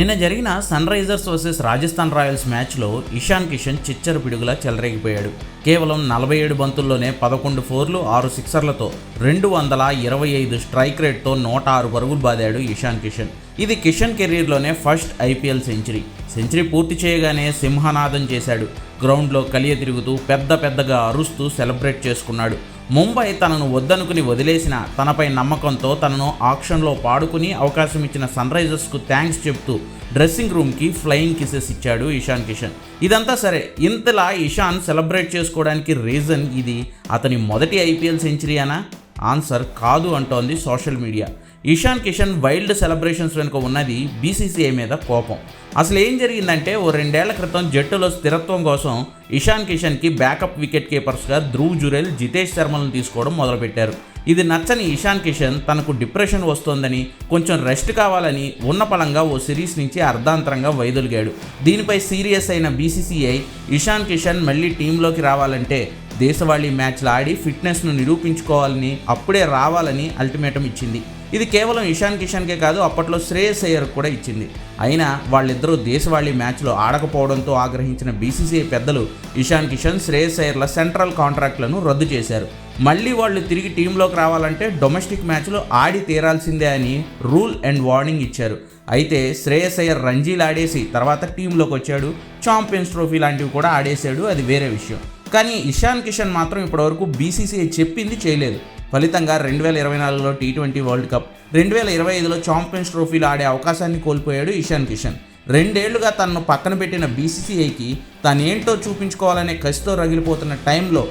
నిన్న జరిగిన sun Risers versus Rajasthan Royals మ్యాచ్లో ఇషాన్ కిషన్ చిచ్చరు పిడుగులా చెలరేగిపోయాడు. కేవలం నలభై ఏడు బంతుల్లోనే పదకొండు ఫోర్లు ఆరు సిక్సర్లతో రెండు వందల ఇరవై ఐదు స్ట్రైక్ రేట్తో నూట ఆరు పరుగులు బాదాడు ఇషాన్ కిషన్. ఇది కిషన్ కెరీర్లోనే ఫస్ట్ ఐపీఎల్ సెంచరీ. సెంచరీ పూర్తి చేయగానే సింహనాదం చేశాడు. గ్రౌండ్లో కలియ తిరుగుతూ పెద్ద పెద్దగా అరుస్తూ సెలబ్రేట్ చేసుకున్నాడు. ముంబై తనను వద్దనుకుని వదిలేసిన తనపై నమ్మకంతో తనను ఆక్షన్లో పాడుకుని అవకాశం ఇచ్చిన సన్ రైజర్స్కు థ్యాంక్స్ చెప్తూ డ్రెస్సింగ్ రూమ్కి ఫ్లయింగ్ కిసెస్ ఇచ్చాడు ఇషాన్ కిషన్. ఇదంతా సరే ఇంతలా ఇషాన్ సెలబ్రేట్ చేసుకోవడానికి రీజన్ ఇది. అతని మొదటి ఐపీఎల్ సెంచరీ అనా? ఆన్సర్ కాదు అంటోంది social media. Ishan Kishan wild celebrations వెనుక ఉన్నది బీసీసీఐ మీద కోపం. అసలు ఏం జరిగిందంటే ఓ రెండేళ్ళ క్రితం జట్టులో స్థిరత్వం కోసం ఇషాన్ కిషన్కి బ్యాకప్ వికెట్ కీపర్స్గా ధ్రువ్ జురేల్ జితేష్ శర్మలను తీసుకోవడం మొదలుపెట్టారు. ఇది నచ్చని ఇషాన్ కిషన్ తనకు డిప్రెషన్ వస్తోందని కొంచెం రెస్ట్ కావాలని ఉన్న పలంగా ఓ సిరీస్ నుంచి అర్ధాంతరంగా వైదొలిగాడు. దీనిపై సీరియస్ అయిన బీసీసీఐ ఇషాన్ కిషన్ మళ్ళీ టీంలోకి రావాలంటే దేశవాళీ మ్యాచ్లు ఆడి ఫిట్నెస్ను నిరూపించుకోవాలని అప్పుడే రావాలని అల్టిమేటం ఇచ్చింది. ఇది కేవలం ఇషాన్ కిషన్కే కాదు అప్పట్లో శ్రేయస్ అయ్యర్ కూడా ఇచ్చింది. అయినా వాళ్ళిద్దరూ దేశవాళీ మ్యాచ్లో ఆడకపోవడంతో ఆగ్రహించిన బీసీసీఐ పెద్దలు ఇషాన్ కిషన్ శ్రేయస్ అయ్యర్ల సెంట్రల్ కాంట్రాక్ట్లను రద్దు చేశారు. మళ్ళీ వాళ్ళు తిరిగి టీంలోకి రావాలంటే డొమెస్టిక్ మ్యాచ్లో ఆడి తీరాల్సిందే అని రూల్ అండ్ వార్నింగ్ ఇచ్చారు. అయితే శ్రేయస్ అయ్యర్ రంజీలు ఆడేసి తర్వాత టీంలోకి వచ్చాడు. ఛాంపియన్స్ ట్రోఫీ లాంటివి కూడా ఆడేశాడు. అది వేరే విషయం. కానీ ఇషాన్ కిషన్ మాత్రం ఇప్పటివరకు బీసీసీఐ చెప్పింది చేయలేదు. ఫలితంగా రెండు వేల ఇరవై నాలుగులో టీ ట్వంటీ వరల్డ్ కప్ రెండు వేల ఇరవై ఐదులో ఛాంపియన్స్ ట్రోఫీలో ఆడే అవకాశాన్ని కోల్పోయాడు ఇషాన్ కిషన్. రెండేళ్ళుగా తనను పక్కన పెట్టిన బీసీసీఐకి తనేంటో చూపించుకోవాలనే కసితో రగిలిపోతున్న టైంలో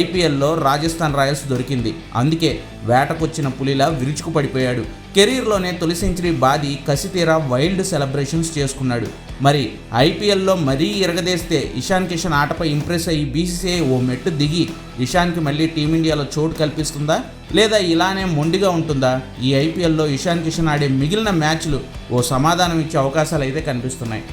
ఐపీఎల్లో రాజస్థాన్ రాయల్స్ దొరికింది. అందుకే వేటకొచ్చిన పులిలా విరుచుకు పడిపోయాడు కెరీర్లోనే తొలి సెంచరీ బాది కసితీరా వైల్డ్ సెలబ్రేషన్స్ చేసుకున్నాడు. మరి ఐపీఎల్లో మరీ ఇరగదేస్తే ఇషాన్ కిషన్ ఆటపై ఇంప్రెస్ అయ్యి బీసీసీఐ ఓ మెట్టు దిగి ఇషాన్కి మళ్ళీ టీమిండియాలో చోటు కల్పిస్తుందా? లేదా ఇలానే మొండిగా ఉంటుందా? ఈ ఐపీఎల్లో ఇషాన్ కిషన్ ఆడే మిగిలిన మ్యాచ్లు ఓ సమాధానం ఇచ్చే అవకాశాలు అయితే కనిపిస్తున్నాయి.